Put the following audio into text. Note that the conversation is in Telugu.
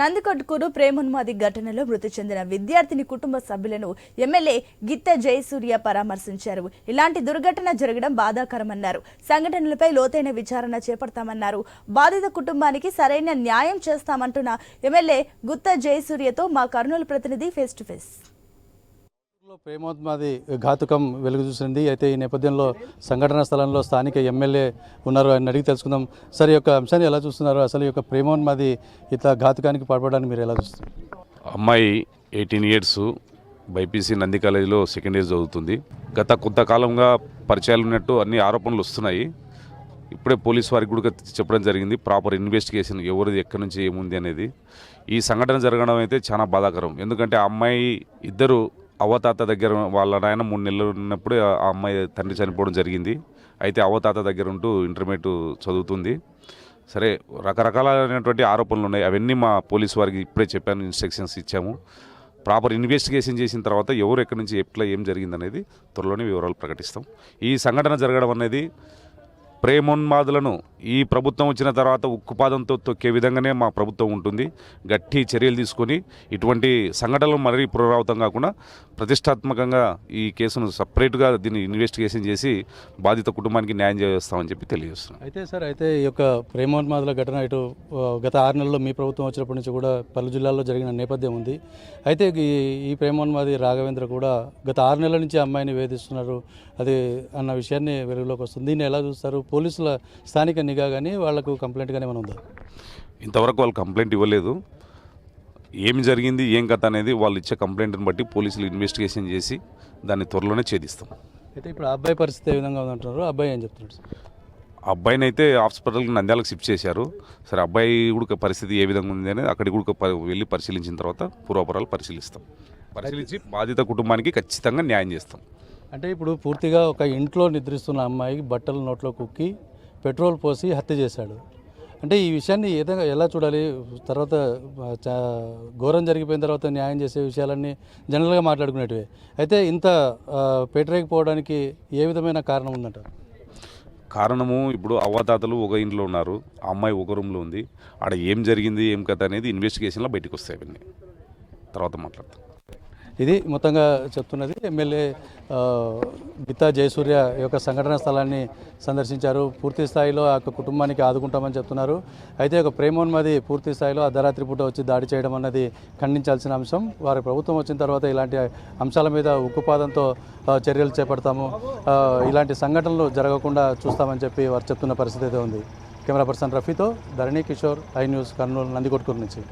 నందికొట్కూరు ప్రేమోన్మాది ఘటనలో మృతి చెందిన విద్యార్థిని కుటుంబ సభ్యులను ఎమ్మెల్యే గిత్త జయసూర్య పరామర్శించారు. ఇలాంటి దుర్ఘటన జరగడం బాధాకరమన్నారు. సంఘటనలపై లోతైన విచారణ చేపడతామన్నారు. బాధిత కుటుంబానికి సరైన న్యాయం చేస్తామంటున్న ఎమ్మెల్యే గుత్త జయసూర్యతో మా కర్నూలు ప్రతినిధి ఫేస్ టు ఫేస్ లో ప్రేమోన్మాది ఘాతుకం వెలుగు చూసింది. అయితే ఈ నేపథ్యంలో సంఘటన స్థలంలో స్థానిక ఎమ్మెల్యే ఉన్నారు. ఆయన అడిగి తెలుసుకుందాం. సార్ ఈ యొక్క అంశాన్ని ఎలా చూస్తున్నారు? అసలు ఈ యొక్క ప్రేమోన్మాది ఇట్లా ఘాతుకానికి పాల్పడడానికి మీరు ఎలా చూస్తున్నారు? అమ్మాయి ఎయిటీన్ ఇయర్స్ బైపీసీ నంది కాలేజీలో సెకండ్ ఇయర్ చదువుతుంది. గత కొంతకాలంగా పరిచయాలు ఉన్నట్టు అన్ని ఆరోపణలు వస్తున్నాయి. ఇప్పుడే పోలీస్ వారికి కూడా చెప్పడం జరిగింది. ప్రాపర్ ఇన్వెస్టిగేషన్ ఎవరిది ఎక్కడి నుంచి ఏముంది అనేది. ఈ సంఘటన జరగడం అయితే చాలా బాధాకరం. ఎందుకంటే ఆ అమ్మాయి ఇద్దరు అవతాత దగ్గర వాళ్ళ నాయన మూడు నెలలు ఉన్నప్పుడు ఆ అమ్మాయి తండ్రి చనిపోవడం జరిగింది. అయితే అవతాత దగ్గర ఉంటూ ఇంటర్మీడియట్ చదువుతుంది. సరే రకరకాలైనటువంటి ఆరోపణలు ఉన్నాయి. అవన్నీ మా పోలీస్ వారికి ఇప్పుడే చెప్పాను ఇన్స్ట్రక్షన్స్ ఇచ్చాము. ప్రాపర్ ఇన్వెస్టిగేషన్ చేసిన తర్వాత ఎవరు ఎక్కడి నుంచి ఎట్లా ఏం జరిగిందనేది త్వరలోనే వివరాలు ప్రకటిస్తాం. ఈ సంఘటన జరగడం అనేది ప్రేమోన్మాదులను ఈ ప్రభుత్వం వచ్చిన తర్వాత ఉక్కుపాదంతో తొక్కే విధంగానే మా ప్రభుత్వం ఉంటుంది. గట్టి చర్యలు తీసుకొని ఇటువంటి సంఘటనలు మరీ పునరావృతం కాకుండా ప్రతిష్టాత్మకంగా ఈ కేసును సపరేట్గా దీన్ని ఇన్వెస్టిగేషన్ చేసి బాధిత కుటుంబానికి న్యాయం చేస్తామని చెప్పి తెలియజేస్తున్నాం. అయితే సార్ అయితే ఈ యొక్క ప్రేమోన్మాదుల ఘటన ఇటు గత ఆరు నెలల్లో మీ ప్రభుత్వం వచ్చినప్పటి నుంచి కూడా పలు జిల్లాల్లో జరిగిన నేపథ్యం ఉంది. అయితే ఈ ఈ ప్రేమోన్మాది రాఘవేంద్ర కూడా గత ఆరు నెలల నుంచి అమ్మాయిని వేధిస్తున్నారు. అది అన్న విషయాన్ని వెలుగులోకి వస్తుంది. దీన్ని ఎలా చూస్తారు? పోలీసుల స్థానిక నిఘా కానీ వాళ్ళకు కంప్లైంట్ కానీ ఏమైనా ఉందా? ఇంతవరకు వాళ్ళు కంప్లైంట్ ఇవ్వలేదు. ఏం జరిగింది ఏం కథ అనేది వాళ్ళు ఇచ్చే కంప్లైంట్ని బట్టి పోలీసులు ఇన్వెస్టిగేషన్ చేసి దాన్ని త్వరలోనే ఛేదిస్తాం. అయితే ఇప్పుడు అబ్బాయి పరిస్థితి ఏ విధంగా ఉందంటున్నారు? అబ్బాయి ఏం చెప్తున్నాడు అబ్బాయిని అయితే హాస్పిటల్కి నంద్యాలకు షిఫ్ట్ చేశారు. సరే అబ్బాయి కూడా పరిస్థితి ఏ విధంగా ఉంది అనేది అక్కడికి కూడా వెళ్ళి పరిశీలించిన తర్వాత పూర్వపరాలు పరిశీలిస్తాం. పరిశీలించి బాధిత కుటుంబానికి ఖచ్చితంగా న్యాయం చేస్తాం. అంటే ఇప్పుడు పూర్తిగా ఒక ఇంట్లో నిద్రిస్తున్న అమ్మాయికి బట్టలు నోట్లో కుక్కి పెట్రోల్ పోసి హత్య చేశాడు. అంటే ఈ విషయాన్ని ఏ విధంగా ఎలా చూడాలి? తర్వాత చా- ఘోరం జరిగిపోయిన తర్వాత న్యాయం చేసే విషయాలన్నీ జనరల్గా మాట్లాడుకునేటివి. అయితే ఇంత ఆ, పెట్టరేకపోవడానికి ఏ విధమైన కారణం ఉందంట? కారణము ఇప్పుడు అవ్వాతాతలు ఒక ఇంట్లో ఉన్నారు ఆ అమ్మాయి ఒక రూమ్లో ఉంది. ఆడ ఏం జరిగింది ఏం కథ అనేది ఇన్వెస్టిగేషన్లో బయటకు వస్తాయి అవన్నీ. తర్వాత మాట్లాడతాం. ఇది మొత్తంగా చెప్తున్నది. ఎమ్మెల్యే గీతా జయసూర్య యొక్క సంఘటన స్థలాన్ని సందర్శించారు. పూర్తి స్థాయిలో ఆ యొక్క కుటుంబానికి ఆదుకుంటామని చెప్తున్నారు. అయితే ఒక ప్రేమోన్మది పూర్తి స్థాయిలో అర్ధరాత్రి పూట వచ్చి దాడి చేయడం అన్నది ఖండించాల్సిన అంశం. వారి ప్రభుత్వం వచ్చిన తర్వాత ఇలాంటి అంశాల మీద ఉక్కుపాదంతో చర్యలు చేపడతాము. ఇలాంటి సంఘటనలు జరగకుండా చూస్తామని చెప్పి వారు చెప్తున్న పరిస్థితి అయితే ఉంది. కెమెరా పర్సన్ రఫీతో ధరణి కిషోర్ ఐ న్యూస్ కర్నూలు నందికొట్కూరు నుంచి.